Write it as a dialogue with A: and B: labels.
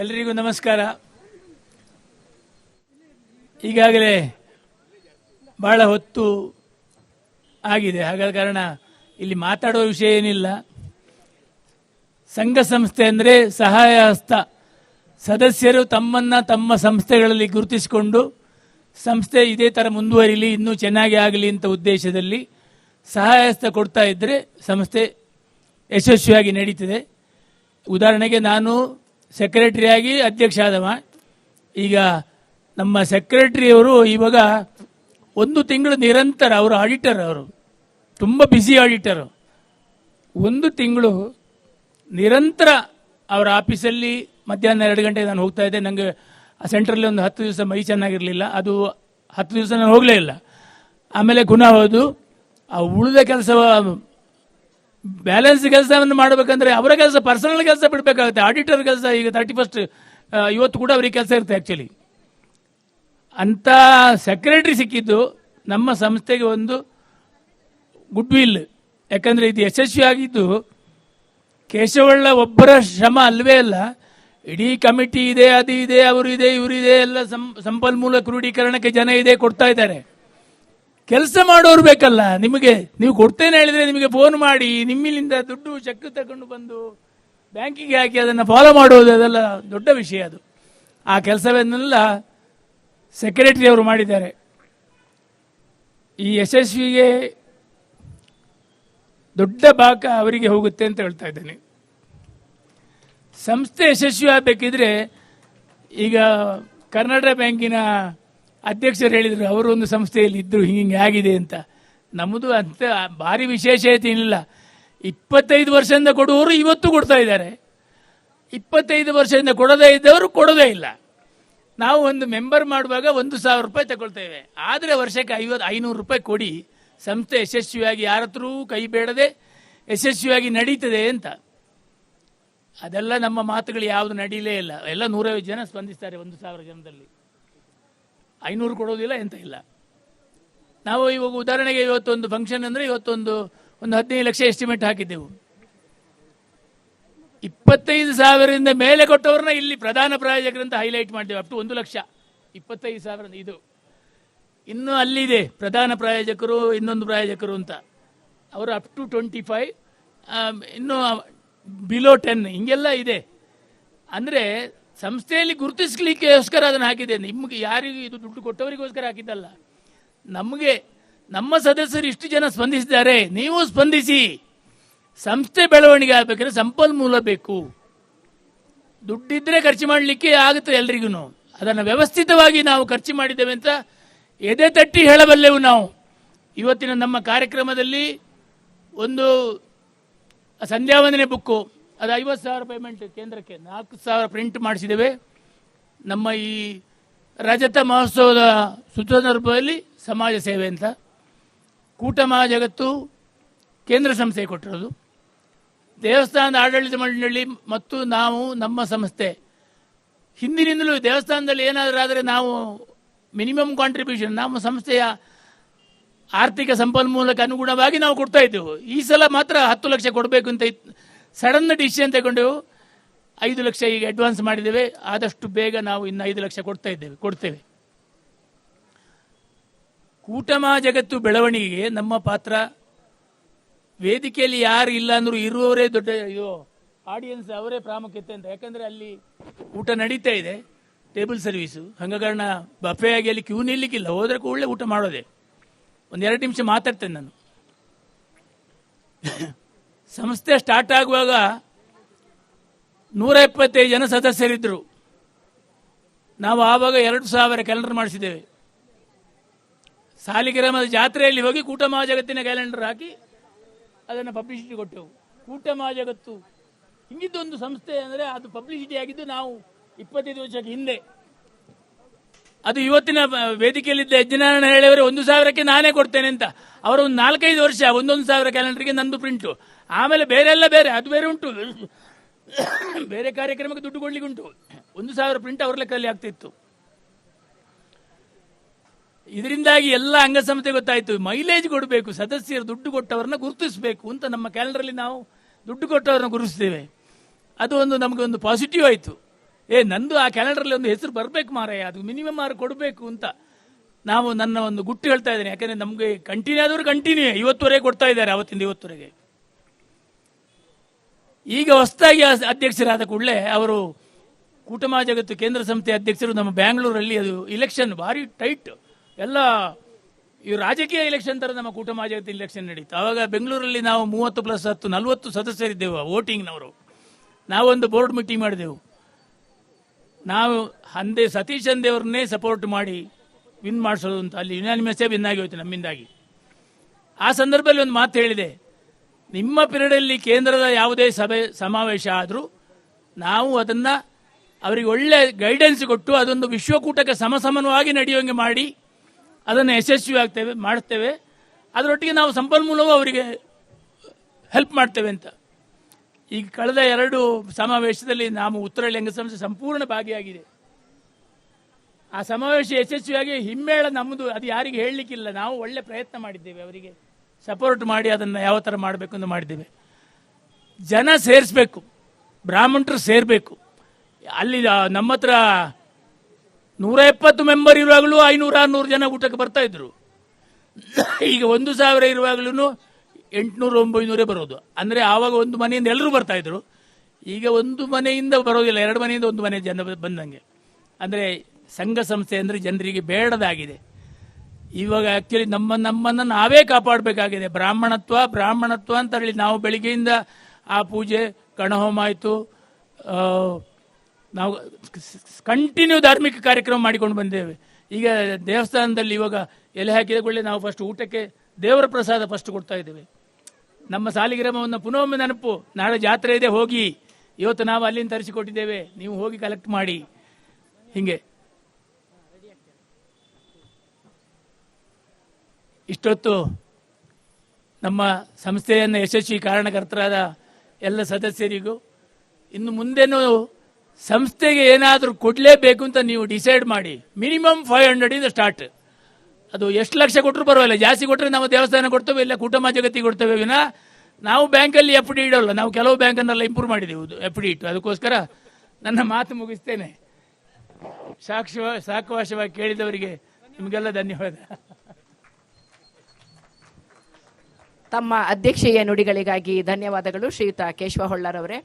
A: ಎಲ್ರಿಗೂ ನಮಸ್ಕಾರ. ಈಗಾಗಲೇ ಬಹಳ ಹೊತ್ತು ಆಗಿದೆ. ಹಾಗಾದ ಕಾರಣ ಇಲ್ಲಿ ಮಾತಾಡುವ ವಿಷಯ ಏನಿಲ್ಲ. ಸಂಘ ಸಂಸ್ಥೆ ಅಂದರೆ ಸಹಾಯ ಹಸ್ತ ಸದಸ್ಯರು ತಮ್ಮನ್ನ ತಮ್ಮ ಸಂಸ್ಥೆಗಳಲ್ಲಿ ಗುರುತಿಸಿಕೊಂಡು ಸಂಸ್ಥೆ ಇದೇ ಥರ ಮುಂದುವರಿಲಿ, ಇನ್ನೂ ಚೆನ್ನಾಗಿ ಆಗಲಿ ಅಂತ ಉದ್ದೇಶದಲ್ಲಿ ಸಹಾಯ ಹಸ್ತ ಕೊಡ್ತಾ ಇದ್ದರೆ ಸಂಸ್ಥೆ ಯಶಸ್ವಿಯಾಗಿ ನಡೀತಿದೆ. ಉದಾಹರಣೆಗೆ ನಾನು ಸೆಕ್ರೆಟರಿಯಾಗಿ ಅಧ್ಯಕ್ಷ ಆದವ ಈಗ ನಮ್ಮ ಸೆಕ್ರೆಟರಿಯವರು ಇವಾಗ ಒಂದು ತಿಂಗಳು ನಿರಂತರ ಅವರು ಆಡಿಟರ್ ಅವರು. ತುಂಬ ಬ್ಯುಸಿ ಆಡಿಟರು ಒಂದು ತಿಂಗಳು ನಿರಂತರ ಅವರ ಆಫೀಸಲ್ಲಿ ಮಧ್ಯಾಹ್ನ ಎರಡು ಗಂಟೆಗೆ ನಾನು ಹೋಗ್ತಾ ಇದ್ದೆ. ನನಗೆ ಆ ಸೆಂಟ್ರಲ್ಲಿ ಒಂದು ಹತ್ತು ದಿವಸ ಮೈ ಚೆನ್ನಾಗಿರಲಿಲ್ಲ. ಅದು ಹತ್ತು ದಿವಸ ನಾನು ಹೋಗಲೇ ಇಲ್ಲ. ಆಮೇಲೆ ಗುಣ ಹೋದು. ಆ ಉಳಿದ ಕೆಲಸ ಬ್ಯಾಲೆನ್ಸ್ ಕೆಲಸವನ್ನು ಮಾಡಬೇಕಂದ್ರೆ ಅವರ ಕೆಲಸ ಪರ್ಸನಲ್ ಕೆಲಸ ಬಿಡಬೇಕಾಗುತ್ತೆ. ಆಡಿಟರ್ ಕೆಲಸ ಈಗ ತರ್ಟಿ ಫಸ್ಟ್ ಇವತ್ತು ಕೂಡ ಅವರಿಗೆ ಕೆಲಸ ಇರುತ್ತೆ ಆ್ಯಕ್ಚುಲಿ ಅಂಥ ಸೆಕ್ರೆಟರಿ ಸಿಕ್ಕಿದ್ದು ನಮ್ಮ ಸಂಸ್ಥೆಗೆ ಒಂದು ಗುಡ್ ವಿಲ್ ಯಾಕಂದರೆ ಇದು ಯಶಸ್ವಿ ಆಗಿದ್ದು ಕೇಶವಳ್ಳ ಒಬ್ಬರ ಶ್ರಮ ಅಲ್ವೇ ಅಲ್ಲ, ಇಡೀ ಕಮಿಟಿ ಇದೆ, ಅದು ಇದೆ, ಅವರು ಇದೆ, ಇವರು ಇದೆ, ಎಲ್ಲ ಸಂಪನ್ಮೂಲ ಕ್ರೋಢೀಕರಣಕ್ಕೆ ಜನ ಇದೆ, ಕೊಡ್ತಾ ಇದ್ದಾರೆ. ಕೆಲಸ ಮಾಡೋರು ಬೇಕಲ್ಲ, ನಿಮಗೆ, ನೀವು ಕೊಡ್ತೇನೆ ಹೇಳಿದ್ರೆ ನಿಮಗೆ ಫೋನ್ ಮಾಡಿ, ನಿಮ್ಮಿಲಿಂದ ದುಡ್ಡು ಚೆಕ್ ತಗೊಂಡು ಬಂದು ಬ್ಯಾಂಕಿಗೆ ಹಾಕಿ ಅದನ್ನು ಫಾಲೋ ಮಾಡುವುದು ಅದೆಲ್ಲ ದೊಡ್ಡ ವಿಷಯ ಅದು. ಆ ಕೆಲಸವನ್ನೆಲ್ಲ ಸೆಕ್ರೆಟರಿ ಅವರು ಮಾಡಿದ್ದಾರೆ. ಈ ಯಶಸ್ವಿಗೆ ದೊಡ್ಡ ಭಾಗ ಅವರಿಗೆ ಹೋಗುತ್ತೆ ಅಂತ ಹೇಳ್ತಾ ಇದ್ದೇನೆ. ಸಂಸ್ಥೆ ಯಶಸ್ವಿ ಆಗಬೇಕಿದ್ರೆ ಈಗ ಕರ್ನಾಟಕ ಬ್ಯಾಂಕಿನ ಅಧ್ಯಕ್ಷರು ಹೇಳಿದರು, ಅವರು ಒಂದು ಸಂಸ್ಥೆಯಲ್ಲಿ ಇದ್ದರು ಹಿಂಗೆ ಆಗಿದೆ ಅಂತ. ನಮ್ಮದು ಅಂತ ಭಾರಿ ವಿಶೇಷತೆ ಇಲ್ಲ ಇಪ್ಪತ್ತೈದು ವರ್ಷದಿಂದ ಕೊಡುವವರು ಇವತ್ತು ಕೊಡ್ತಾ ಇದ್ದಾರೆ. ಇಪ್ಪತ್ತೈದು ವರ್ಷದಿಂದ ಕೊಡದೇ ಇದ್ದವರು ಕೊಡೋದೇ ಇಲ್ಲ. ನಾವು ಒಂದು ಮೆಂಬರ್ ಮಾಡುವಾಗ ಒಂದು ಸಾವಿರ ರೂಪಾಯಿ ತಗೊಳ್ತೇವೆ. ಆದರೆ ವರ್ಷಕ್ಕೆ ಐವತ್ತು ಐನೂರು ರೂಪಾಯಿ ಕೊಡಿ. ಸಂಸ್ಥೆ ಯಶಸ್ವಿಯಾಗಿ ಯಾರ ಹತ್ರವೂ ಕೈ ಬೇಡದೆ ಯಶಸ್ವಿಯಾಗಿ ನಡೀತದೆ ಅಂತ. ಅದೆಲ್ಲ ನಮ್ಮ ಮಾತುಗಳು ಯಾವುದು ನಡೀಲೇ ಇಲ್ಲ. ಎಲ್ಲ ನೂರೈವತ್ತು ಜನ ಸ್ಪಂದಿಸ್ತಾರೆ ಒಂದು ಸಾವಿರ ಜನದಲ್ಲಿ. ಐನೂರು ಕೊಡೋದಿಲ್ಲ ಎಂತ ಇಲ್ಲ. ನಾವು ಇವಾಗ ಉದಾಹರಣೆಗೆ ಇವತ್ತೊಂದು ಫಂಕ್ಷನ್ ಅಂದರೆ ಇವತ್ತೊಂದು ಒಂದು ಹದಿನೈದು ಲಕ್ಷ ಎಸ್ಟಿಮೇಟ್ ಹಾಕಿದ್ದೆವು. ಇಪ್ಪತ್ತೈದು ಸಾವಿರದಿಂದ ಮೇಲೆ ಕೊಟ್ಟವ್ರನ್ನ ಇಲ್ಲಿ ಪ್ರಧಾನ ಪ್ರಾಯೋಜಕರಂತ ಹೈಲೈಟ್ ಮಾಡಿದೆವು ಅಪ್ ಟು ಒಂದು ಲಕ್ಷ. ಇಪ್ಪತ್ತೈದು ಸಾವಿರ ಇದು. ಇನ್ನು ಅಲ್ಲಿದೆ ಪ್ರಧಾನ ಪ್ರಾಯೋಜಕರು, ಇನ್ನೊಂದು ಪ್ರಾಯೋಜಕರು ಅಂತ. ಅವರು ಅಪ್ ಟು ಟ್ವೆಂಟಿ ಫೈವ್ ಇನ್ನು ಬಿಲೋ ಟೆನ್ ಹಿಂಗೆಲ್ಲ ಇದೆ. ಅಂದರೆ ಸಂಸ್ಥೆಯಲ್ಲಿ ಗುರುತಿಸ್ಲಿಕ್ಕೋಸ್ಕರ ಅದನ್ನು ಹಾಕಿದೆ ನಿಮಗೆ ಯಾರಿಗೂ ಇದು ದುಡ್ಡು ಕೊಟ್ಟವರಿಗೋಸ್ಕರ ಹಾಕಿದ್ದಲ್ಲ. ನಮಗೆ, ನಮ್ಮ ಸದಸ್ಯರು ಇಷ್ಟು ಜನ ಸ್ಪಂದಿಸಿದ್ದಾರೆ. ನೀವು ಸ್ಪಂದಿಸಿ. ಸಂಸ್ಥೆ ಬೆಳವಣಿಗೆ ಆಗಬೇಕಾದ್ರೆ ಸಂಪನ್ಮೂಲ ಬೇಕು. ದುಡ್ಡಿದ್ರೆ ಖರ್ಚು ಮಾಡಲಿಕ್ಕೆ ಆಗುತ್ತೆ ಎಲ್ರಿಗೂ ಅದನ್ನು ವ್ಯವಸ್ಥಿತವಾಗಿ ನಾವು ಖರ್ಚು ಮಾಡಿದ್ದೇವೆ ಅಂತ ಎದೆ ತಟ್ಟಿ ಹೇಳಬಲ್ಲೆವು ನಾವು. ಇವತ್ತಿನ ನಮ್ಮ ಕಾರ್ಯಕ್ರಮದಲ್ಲಿ ಒಂದು ಸಂಧ್ಯಾವಂದನೆ ಬುಕ್ಕು. ಅದು ಐವತ್ತು ಸಾವಿರ ಪೇಮೆಂಟ್ ಕೇಂದ್ರಕ್ಕೆ, ನಾಲ್ಕು ಸಾವಿರ ಪ್ರಿಂಟ್ ಮಾಡಿಸಿದ್ದೇವೆ. ನಮ್ಮ ಈ ರಜತ ಮಹೋತ್ಸವದ ಸುಸಂದರ್ಭದಲ್ಲಿ ಸಮಾಜ ಸೇವೆ ಅಂತ. ಕೂಟ ಮಹಾಜಗತ್ತು ಕೇಂದ್ರ ಸಂಸ್ಥೆ ಕೊಟ್ಟಿರೋದು. ದೇವಸ್ಥಾನದ ಆಡಳಿತ ಮಂಡಳಿ ಮತ್ತು ನಾವು, ನಮ್ಮ ಸಂಸ್ಥೆ. ಹಿಂದಿನಿಂದಲೂ ದೇವಸ್ಥಾನದಲ್ಲಿ ಏನಾದರೂ ಆದರೆ ನಾವು ಮಿನಿಮಮ್ ಕಾಂಟ್ರಿಬ್ಯೂಷನ್ ನಮ್ಮ ಸಂಸ್ಥೆಯ ಆರ್ಥಿಕ ಸಂಪನ್ಮೂಲಕ್ಕೆ ಅನುಗುಣವಾಗಿ ನಾವು ಕೊಡ್ತಾ ಇದ್ದೆವು. ಈ ಸಲ ಮಾತ್ರ ಹತ್ತು ಲಕ್ಷ ಕೊಡಬೇಕು ಅಂತ ಸಡನ್ ಡಿಸಿಷನ್ ತಗೊಂಡು ಐದು ಲಕ್ಷ ಈಗ ಅಡ್ವಾನ್ಸ್ ಮಾಡಿದ್ದೇವೆ. ಆದಷ್ಟು ಬೇಗ ನಾವು ಇನ್ನು ಐದು ಲಕ್ಷ ಕೊಡ್ತಾ ಇದ್ದೇವೆ, ಕೊಡ್ತೇವೆ. ಕೂಟಮ ಜಗತ್ತು ಬೆಳವಣಿಗೆಗೆ ನಮ್ಮ ಪಾತ್ರ ವೇದಿಕೆಯಲ್ಲಿ ಯಾರು ಇಲ್ಲ ಅಂದ್ರೂ ಇರುವವರೇ ದೊಡ್ಡ ಇದು ಆಡಿಯನ್ಸ್ ಅವರೇ ಪ್ರಾಮುಖ್ಯತೆ ಅಂತ. ಯಾಕಂದ್ರೆ ಅಲ್ಲಿ ಊಟ ನಡೀತಾ ಇದೆ ಟೇಬಲ್ ಸರ್ವಿಸು ಕಾರಣ ಬಫೆ ಆಗಿ ಅಲ್ಲಿ ಕ್ಯೂ ನಿಲ್ಲಿಕ್ಕಿಲ್ಲ. ಹೋದ್ರೆ ಕೂಡಲೇ ಊಟ ಮಾಡೋದೆ. ಒಂದೆರಡು ನಿಮಿಷ ಮಾತಾಡ್ತೇನೆ ನಾನು. ಸಂಸ್ಥೆ ಸ್ಟಾರ್ಟ್ ಆಗುವಾಗ ನೂರ ಇಪ್ಪತ್ತೈದು ಜನ ಸದಸ್ಯರಿದ್ದರು ನಾವು ಆವಾಗ ಎರಡು ಸಾವಿರ ಕ್ಯಾಲೆಂಡರ್ ಮಾಡಿಸಿದ್ದೇವೆ. ಸಾಲಿಗ್ರಾಮದ ಜಾತ್ರೆಯಲ್ಲಿ ಹೋಗಿ ಕೂಟ ಮಹಾಜಗತ್ತಿನ ಕ್ಯಾಲೆಂಡರ್ ಹಾಕಿ ಅದನ್ನು ಪಬ್ಲಿಸಿಟಿ ಕೊಟ್ಟೆವು. ಕೂಟ ಮಹಾಜಗತ್ತು ಹಿಂಗಿದ್ದೊಂದು ಸಂಸ್ಥೆ ಅಂದರೆ ಅದು ಪಬ್ಲಿಸಿಟಿ ಆಗಿದ್ದು ನಾವು ಇಪ್ಪತ್ತೈದು ವರ್ಷಕ್ಕೆ ಹಿಂದೆ ಅದು ಇವತ್ತಿನ ವೇದಿಕೆಯಲ್ಲಿದ್ದ ಯಜ್ಞನಾರಾಯಣ ಹೇಳಿದರೆ ಒಂದು ಸಾವಿರಕ್ಕೆ ನಾನೇ ಕೊಡ್ತೇನೆ ಅಂತ. ಅವರು ಒಂದು ನಾಲ್ಕೈದು ವರ್ಷ, ಒಂದೊಂದು ಸಾವಿರ ಕ್ಯಾಲೆಂಡರ್ಗೆ ನಂದು ಪ್ರಿಂಟು. ಆಮೇಲೆ ಬೇರೆ ಎಲ್ಲ ಬೇರೆ, ಅದು ಬೇರೆ ಉಂಟು. ಬೇರೆ ಕಾರ್ಯಕ್ರಮಕ್ಕೆ ದುಡ್ಡು ಕೊಡ್ಲಿಕ್ಕೆ ಉಂಟು. ಒಂದು ಸಾವಿರ ಪ್ರಿಂಟ್ ಅವ್ರ ಲೆಕ್ಕದಲ್ಲಿ ಆಗ್ತಿತ್ತು. ಇದರಿಂದಾಗಿ ಎಲ್ಲ ಅಂಗಸಂಸ್ಥೆ ಗೊತ್ತಾಯಿತು. ಮೈಲೇಜ್ ಕೊಡಬೇಕು, ಸದಸ್ಯರು ದುಡ್ಡು ಕೊಟ್ಟವರನ್ನ ಗುರುತಿಸಬೇಕು ಅಂತ ನಮ್ಮ ಕ್ಯಾಲೆಂಡರಲ್ಲಿ ನಾವು ದುಡ್ಡು ಕೊಟ್ಟವರನ್ನ ಗುರುತಿಸ್ತೇವೆ. ಅದು ಒಂದು ನಮಗೆ ಒಂದು ಪಾಸಿಟಿವ್ ಆಯಿತು. ಏ, ನಂದು ಆ ಕ್ಯಾಲೆಂಡರ್ಲಿ ಒಂದು ಹೆಸರು ಬರಬೇಕು ಮಾರಾಯ ಅದು ಮಿನಿಮಮ್ ಆರು ಕೊಡಬೇಕು ಅಂತ. ನಾವು ನನ್ನ ಒಂದು ಗುಟ್ಟು ಹೇಳ್ತಾ ಇದ್ದೇನೆ. ಯಾಕಂದ್ರೆ ನಮಗೆ ಕಂಟಿನ್ಯೂ ಆದವರು ಕಂಟಿನ್ಯೂ ಇವತ್ತುವರೆಗೆ ಕೊಡ್ತಾ ಇದ್ದಾರೆ ಅವತ್ತಿಂದ ಇವತ್ತುವರೆಗೆ ಈಗ ಹೊಸದಾಗಿ ಅಧ್ಯಕ್ಷರಾದ ಕೂಡಲೇ ಅವರು ಕೂಟಮ ಜಗತ್ತು ಕೇಂದ್ರ ಸಂಸ್ಥೆ ಅಧ್ಯಕ್ಷರು ನಮ್ಮ ಬ್ಯಾಂಗ್ಳೂರಲ್ಲಿ ಅದು ಇಲೆಕ್ಷನ್ ಭಾರಿ ಟೈಟ್ ಎಲ್ಲ ಈ ರಾಜಕೀಯ ಇಲೆಕ್ಷನ್ ತರ ನಮ್ಮ ಕೂಟಮ ಜಗತ್ತು ಇಲೆಕ್ಷನ್ ನಡೀತು. ಆವಾಗ ಬೆಂಗಳೂರಲ್ಲಿ ನಾವು ಮೂವತ್ತು ಪ್ಲಸ್ ಹತ್ತು, ನಲ್ವತ್ತು ಸದಸ್ಯರಿದ್ದೆವು ವೋಟಿಂಗ್ನವರು ನಾವೊಂದು ಬೋರ್ಡ್ ಮೀಟಿಂಗ್ ಮಾಡಿದೆವು. ನಾವು ಹಂದೆ ಸತೀಶ್ ಅಂದೇವ್ರನ್ನೇ ಸಪೋರ್ಟ್ ಮಾಡಿ ವಿನ್ ಮಾಡಿಸೋದು ಅಂತ ಅಲ್ಲಿ ಯುನಾನಿಮಸ್ಸೇ ವಿನ್ ಆಗಿ ನಮ್ಮಿಂದಾಗಿ. ಆ ಸಂದರ್ಭದಲ್ಲಿ ಒಂದು ಮಾತು ಹೇಳಿದೆ. ನಿಮ್ಮ ಪಿರಿಯಡಲ್ಲಿ ಕೇಂದ್ರದ ಯಾವುದೇ ಸಭೆ, ಸಮಾವೇಶ ಆದರೂ ನಾವು ಅದನ್ನು ಅವರಿಗೆ ಒಳ್ಳೆ ಗೈಡೆನ್ಸ್ ಕೊಟ್ಟು ಅದೊಂದು ವಿಶ್ವಕೂಟಕ್ಕೆ ಸಮಸಮನವಾಗಿ ನಡೆಯುವಂಗೆ ಮಾಡಿ ಅದನ್ನು ಯಶಸ್ವಿ ಆಗ್ತೇವೆ, ಮಾಡ್ತೇವೆ. ಅದರೊಟ್ಟಿಗೆ ನಾವು ಸಂಪನ್ಮೂಲವೂ ಅವರಿಗೆ ಹೆಲ್ಪ್ ಮಾಡ್ತೇವೆ ಅಂತ. ಈಗ ಕಳೆದ ಎರಡು ಸಮಾವೇಶದಲ್ಲಿ ನಾವು ಉತ್ತರ ಲಿಂಗ ಸಂಸ್ಥೆ ಸಂಪೂರ್ಣ ಭಾಗಿಯಾಗಿದೆ. ಆ ಸಮಾವೇಶ ಯಶಸ್ವಿಯಾಗಿ ಹಿಮ್ಮೇಳ ನಮ್ಮದು, ಅದು ಯಾರಿಗೆ ಹೇಳಲಿಕ್ಕಿಲ್ಲ. ನಾವು ಒಳ್ಳೆ ಪ್ರಯತ್ನ ಮಾಡಿದ್ದೇವೆ ಅವರಿಗೆ. ಸಪೋರ್ಟ್ ಮಾಡಿ ಅದನ್ನು ಯಾವ ಥರ ಮಾಡಬೇಕು ಅಂತ ಮಾಡಿದ್ದೇವೆ. ಜನ ಸೇರಿಸ್ಬೇಕು. ಬ್ರಾಹ್ಮಣರು ಸೇರಬೇಕು. ಅಲ್ಲಿ ನಮ್ಮ ಹತ್ರ ನೂರ ಎಪ್ಪತ್ತು ಮೆಂಬರ್ ಇರುವಾಗಲೂ ಐನೂರ ಆರುನೂರು ಜನ ಊಟಕ್ಕೆ ಬರ್ತಾ ಇದ್ರು. ಈಗ ಒಂದು ಸಾವಿರ ಇರುವಾಗಲೂ ಎಂಟುನೂರು ಒಂಬೈನೂರೇ ಬರೋದು. ಅಂದರೆ ಆವಾಗ ಒಂದು ಮನೆಯಿಂದ ಎಲ್ಲರೂ ಬರ್ತಾ ಇದ್ರು. ಈಗ ಒಂದು ಮನೆಯಿಂದ ಬರೋದಿಲ್ಲ, ಎರಡು ಮನೆಯಿಂದ ಒಂದು ಮನೆ ಜನ ಬಂದಂಗೆ. ಅಂದರೆ ಸಂಘ ಸಂಸ್ಥೆ ಅಂದರೆ ಜನರಿಗೆ ಬೇಡದಾಗಿದೆ. ಇವಾಗ ಆ್ಯಕ್ಚುಲಿ ನಮ್ಮ, ನಮ್ಮನ್ನು ನಾವೇ ಕಾಪಾಡಬೇಕಾಗಿದೆ. ಬ್ರಾಹ್ಮಣತ್ವ ಬ್ರಾಹ್ಮಣತ್ವ ಅಂತ ಹೇಳಿ ನಾವು ಬೆಳಿಗ್ಗೆಯಿಂದ ಆ ಪೂಜೆ, ಕಣಹೋಮ ಆಯಿತು. ನಾವು ಕಂಟಿನ್ಯೂ ಧಾರ್ಮಿಕ ಕಾರ್ಯಕ್ರಮ ಮಾಡಿಕೊಂಡು ಬಂದೇವೆ. ಈಗ ದೇವಸ್ಥಾನದಲ್ಲಿ ಇವಾಗ ಎಲೆ ಹಾಕಿದ ಕೂಡಲೇ ನಾವು ಫಸ್ಟ್ ಊಟಕ್ಕೆ ದೇವರ ಪ್ರಸಾದ ಫಸ್ಟ್ ಕೊಡ್ತಾ ಇದ್ದೇವೆ. ನಮ್ಮ ಸಾಲಿಗ್ರಾಮವನ್ನು ಪುನೊಮ್ಮೆ ನೆನಪು. ನಾಳೆ ಜಾತ್ರೆ ಇದೆ, ಹೋಗಿ. ಇವತ್ತು ನಾವು ಅಲ್ಲಿಂದ ತರಿಸಿಕೊಟ್ಟಿದ್ದೇವೆ. ನೀವು ಹೋಗಿ ಕಲೆಕ್ಟ್ ಮಾಡಿ. ಹಿಂಗೆ. ಇಷ್ಟೊತ್ತು ನಮ್ಮ ಸಂಸ್ಥೆಯನ್ನು ಯಶಸ್ವಿ ಕಾರಣಕರ್ತರಾದ ಎಲ್ಲ ಸದಸ್ಯರಿಗೂ ಇನ್ನು ಮುಂದೆನೂ ಸಂಸ್ಥೆಗೆ ಏನಾದರೂ ಕೊಡಲೇಬೇಕು ಅಂತ ನೀವು ಡಿಸೈಡ್ ಮಾಡಿ. ಮಿನಿಮಮ್ ಫೈವ್ ಹಂಡ್ರೆಡಿಂದ ಸ್ಟಾರ್ಟ್ ಅದು ಎಷ್ಟು ಲಕ್ಷ ಕೊಟ್ಟರು ಪರವಾಗಿಲ್ಲ. ಜಾಸ್ತಿ ಕೊಟ್ಟರೆ ನಾವು ದೇವಸ್ಥಾನ ಕೊಡ್ತೇವೆ, ಇಲ್ಲ ಕುಟುಂಬ ಜಗತ್ತಿಗೆ ಕೊಡ್ತೇವೆ ವಿನ ನಾವು ಬ್ಯಾಂಕಲ್ಲಿ ಎಫ್ ಡಿ ಇಡೋಲ್ಲ. ನಾವು ಕೆಲವು ಬ್ಯಾಂಕನ್ನೆಲ್ಲ ಇಂಪ್ರೂವ್ ಮಾಡಿದೆವು ಎಫ್ ಡಿ ಇಟ್ಟು. ಅದಕ್ಕೋಸ್ಕರ ನನ್ನ ಮಾತು ಮುಗಿಸ್ತೇನೆ. ಸಾಕ್ಷಿ ಸಾಕುವಾಶವಾಗಿ ಕೇಳಿದವರಿಗೆ ನಿಮಗೆಲ್ಲ ಧನ್ಯವಾದ.
B: ತಮ್ಮ ಅಧ್ಯಕ್ಷೀಯ ನುಡಿಗಳಿಗಾಗಿ ಧನ್ಯವಾದಗಳು ಶ್ರೀಯುತ ಕೇಶವ ಹೊಳ್ಳರವರೇ